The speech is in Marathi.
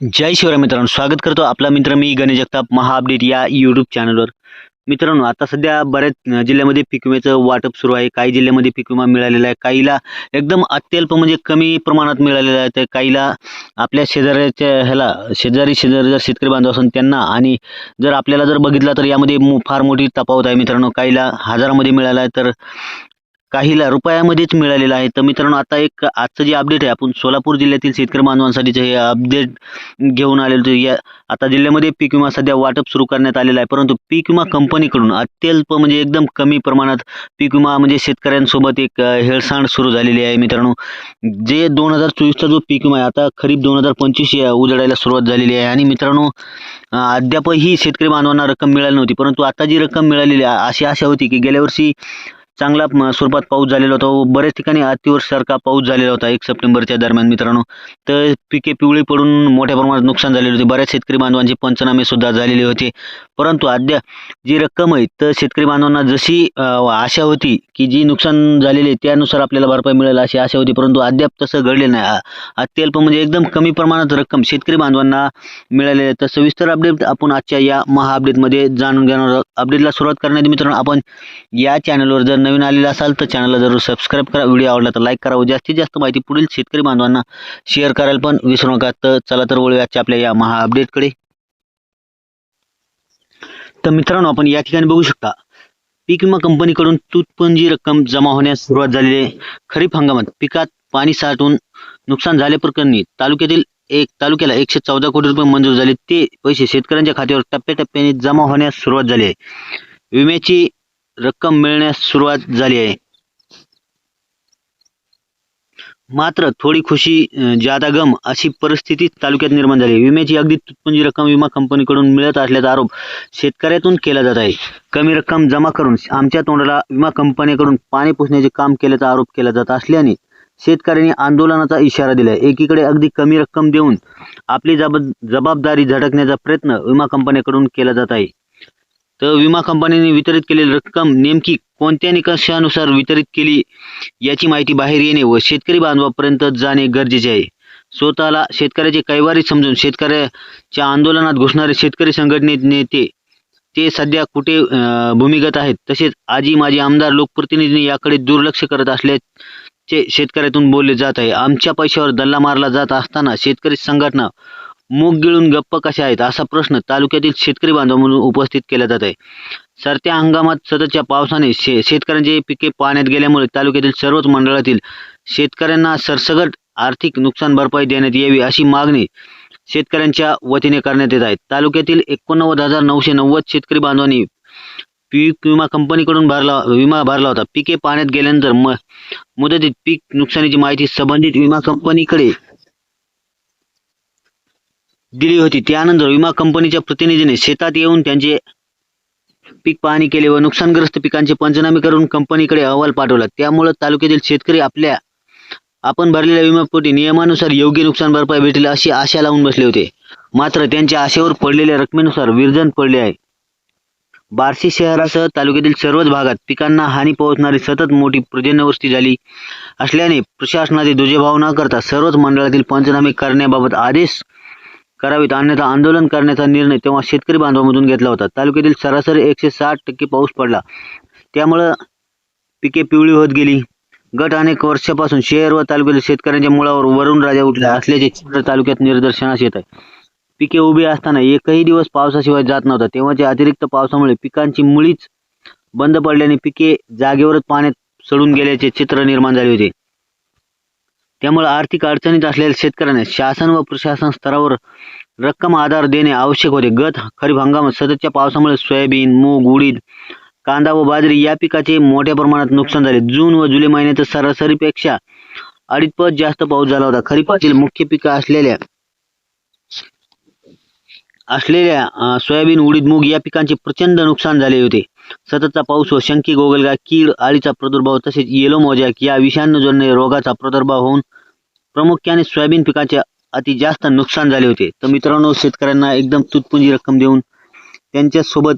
जय शिवराय मित्रांनो स्वागत करतो आपला मित्र मी गणेश जगताप महा अपडेट या यूट्यूब चॅनलवर मित्रांनो आता सध्या बऱ्याच जिल्ह्यामध्ये पीक विम्याचं वाटप सुरू आहे. काही जिल्ह्यामध्ये पीक विमा मिळालेला आहे. काहीला एकदम अत्यल्प म्हणजे कमी प्रमाणात मिळालेला आहे. तर काहीला आपल्या शेजाऱ्याच्या ह्याला शेजारी शेजारी जर शेतकरी बांधव असून त्यांना आणि जर आपल्याला जर बघितलं तर यामध्ये फार मोठी तफावत आहे मित्रांनो. काहीला हजारामध्ये मिळाला आहे. तर काहीला रुपयामध्येच मिळालेलं आहे. तर मित्रांनो आता एक आजचं जे अपडेट आहे आपण सोलापूर जिल्ह्यातील शेतकरी बांधवांसाठीचं हे अपडेट घेऊन आलेलो होतो. या आता जिल्ह्यामध्ये पीक विमा सध्या वाटप सुरू करण्यात आलेलं आहे. परंतु पीक विमा कंपनीकडून अत्यल्प म्हणजे एकदम कमी प्रमाणात पीक विमा म्हणजे शेतकऱ्यांसोबत एक हेळसांड सुरू झालेली आहे मित्रांनो. जे दोन हजार चोवीसचा जो पीक विमा आहे आता खरीप दोन हजार पंचवीस उजडायला सुरुवात झालेली आहे. आणि मित्रांनो अद्यापही शेतकरी बांधवांना रक्कम मिळाली नव्हती. परंतु आता जी रक्कम मिळालेली आहे अशी आशा होती की गेल्या वर्षी चांगला म, स्वरूपात पाऊस झालेला होता. व बऱ्याच ठिकाणी अतिवर्षासारखा पाऊस झालेला होता एक सप्टेंबरच्या दरम्यान मित्रांनो. तर पिके पिवळी पडून मोठ्या प्रमाणात नुकसान झालेले होते. बऱ्याच शेतकरी बांधवांचे पंचनामे सुद्धा झालेले होते. परंतु अद्याप जी रक्कम आहे तर शेतकरी बांधवांना जशी आशा होती की जी नुकसान झालेली आहे त्यानुसार आपल्याला भरपाई मिळेल अशी आशा होती. परंतु अद्याप तसं घडले नाही. अत्यल्प म्हणजे एकदम कमी प्रमाणात रक्कम शेतकरी बांधवांना मिळालेली आहे. तर सविस्तर अपडेट आपण आजच्या या महा अपडेटमध्ये जाणून घेणार आहोत. अपडेटला सुरुवात करण्याआधी मित्रांनो आपण या चॅनलवर जर नवीन आलेला असाल तर चॅनलला जरूर सबस्क्राईब करा. व्हिडिओ आवडला तर लाईक करा व जास्तीत जास्त माहिती पुढील शेतकरी बांधवांना शेअर करायला पण विसरू नका. तर चला तर वळूया आजच्या आपल्या या महा अपडेटकडे तर मित्रांनो आपण या ठिकाणी बघू शकता पीक विमा कंपनीकडून तुटपुंजी रक्कम जमा होण्यास सुरुवात झालेली आहे. खरीप हंगामात पिकात पाणी साठून नुकसान झाल्याप्रकरणी तालुक्यातील एक तालुक्याला एकशे चौदा कोटी रुपये मंजूर झाले. ते पैसे शेतकऱ्यांच्या खात्यावर टप्प्याटप्प्याने जमा होण्यास सुरुवात झाली आहे. विम्याची रक्कम मिळण्यास सुरुवात झाली आहे. मात्र थोडी खुशी जादा गम अशी परिस्थिती तालुक्यात निर्माण झाली विम्याची अगदी तुटपुंजी रक्कम विमा कंपनीकडून मिळत असल्याचा आरोप शेतकऱ्यातून केला जात आहे. कमी रक्कम जमा करून आमच्या तोंडाला विमा कंपनीकडून पाणी पुसण्याचे काम केल्याचा आरोप केला जात असल्याने शेतकऱ्यांनी आंदोलनाचा इशारा दिलाय. एकीकडे अगदी कमी रक्कम देऊन आपली जबाबदारी झटकण्याचा प्रयत्न विमा कंपनीकडून केला जात आहे. तर विमा कंपनीने वितरित केलेली रक्कम नेमकी कोणत्या निकषानुसार वितरित केली याची माहिती बाहेर येणे व शेतकरी बांधवापर्यंत जाणे गरजेचे आहे. स्वतःला शेतकऱ्याचे कैवारी समजून शेतकऱ्याच्या आंदोलनात घुसणारे शेतकरी संघटनेत नेते ते सध्या कुठे भूमिगत आहेत? तसेच आजी माजी आमदार लोकप्रतिनिधी याकडे दुर्लक्ष करत असल्याचे शेतकऱ्यातून बोलले जात आहे. आमच्या पैशावर दल्ला मारला जात असताना शेतकरी संघटना मूग गिळून गप्प कशा आहेत असा प्रश्न तालुक्यातील शेतकरी बांधवांमधून उपस्थित केला जात आहे. सरत्या हंगामात सततच्या पावसाने शे शेतकऱ्यांचे पिके पाण्यात गेल्यामुळे तालुक्यातील सर्वच मंडळातील शेतकऱ्यांना सरसगट आर्थिक नुकसान भरपाई देण्यात यावी अशी मागणी शेतकऱ्यांच्या वतीने करण्यात येत आहे. तालुक्यातील एकोणनव्वद हजार नऊशे नव्वद शेतकरी बांधवांनी पीक विमा कंपनीकडून भरला विमा भरला होता. पिके पाण्यात गेल्यानंतर म मुदतीत पीक नुकसानीची माहिती संबंधित विमा कंपनीकडे दिली होती. त्यानंतर विमा कंपनीच्या प्रतिनिधीने शेतात येऊन त्यांचे पीक पाहणी केले व नुकसानग्रस्त पिकांचे पंचनामे करून कंपनीकडे अहवाल पाठवला. त्यामुळे तालुक्यातील शेतकरी आपल्या आपण भरलेल्या विमापोटी नियमानुसार योग्य नुकसान भरपाई भेटेल अशी आशा लावून बसले होते. मात्र त्यांच्या आशेवर पडलेल्या रकमेनुसार विरजन पडले आहे. बार्शी शहरासह तालुक्यातील सर्वच भागात पिकांना हानी पोहोचणारी सतत मोठी पर्जन्यवृष्टी झाली असल्याने प्रशासनाचे दुजेभाव न करता सर्वच मंडळातील पंचनामे करण्याबाबत आदेश करावीत. अन्यथा आंदोलन करण्याचा निर्णय तेव्हा शेतकरी बांधवामधून घेतला होता. तालुक्यातील सरासरी एकशे साठ टक्के पाऊस पडला. त्यामुळं पिके पिवळी होत गेली. गट अनेक वर्षापासून शहर व तालुक्यातील शेतकऱ्यांच्या मुळावर वरुण राजा उठला असल्याचे चित्र तालुक्यात निदर्शनास येत आहे. पिके उभी असताना एकही दिवस पावसाशिवाय जात नव्हता. तेव्हाच्या अतिरिक्त पावसामुळे पिकांची मुळीच बंद पडल्याने पिके जागेवरच पाण्यात सडून गेल्याचे चित्र निर्माण झाले होते. त्यामुळे आर्थिक अडचणीत असलेल्या शेतकऱ्यांना शासन व प्रशासन स्तरावर रक्कम आधार देणे आवश्यक होते. गत खरीप हंगामात सततच्या पावसामुळे सोयाबीन मूग उडीद कांदा व बाजरी या पिकाचे मोठ्या प्रमाणात नुकसान झाले. जून व जुलै महिन्यात सरासरीपेक्षा अडीचपट जास्त पाऊस झाला होता. खरीपातील मुख्य पिक असलेल्या असलेल्या सोयाबीन उडीद मूग या पिकांचे प्रचंड नुकसान झाले होते. सततचा पाऊस व शंकी गोगलगाय कीड आळीचा प्रादुर्भाव तसेच येलो मोजॅक या विषाणूजन्य रोगाचा प्रादुर्भाव होऊन प्रामुख्याने सोयाबीन पिकाचे अति जास्त नुकसान झाले होते. तर मित्रांनो शेतकऱ्यांना एकदम तुटपुंजी रक्कम देऊन त्यांच्यासोबत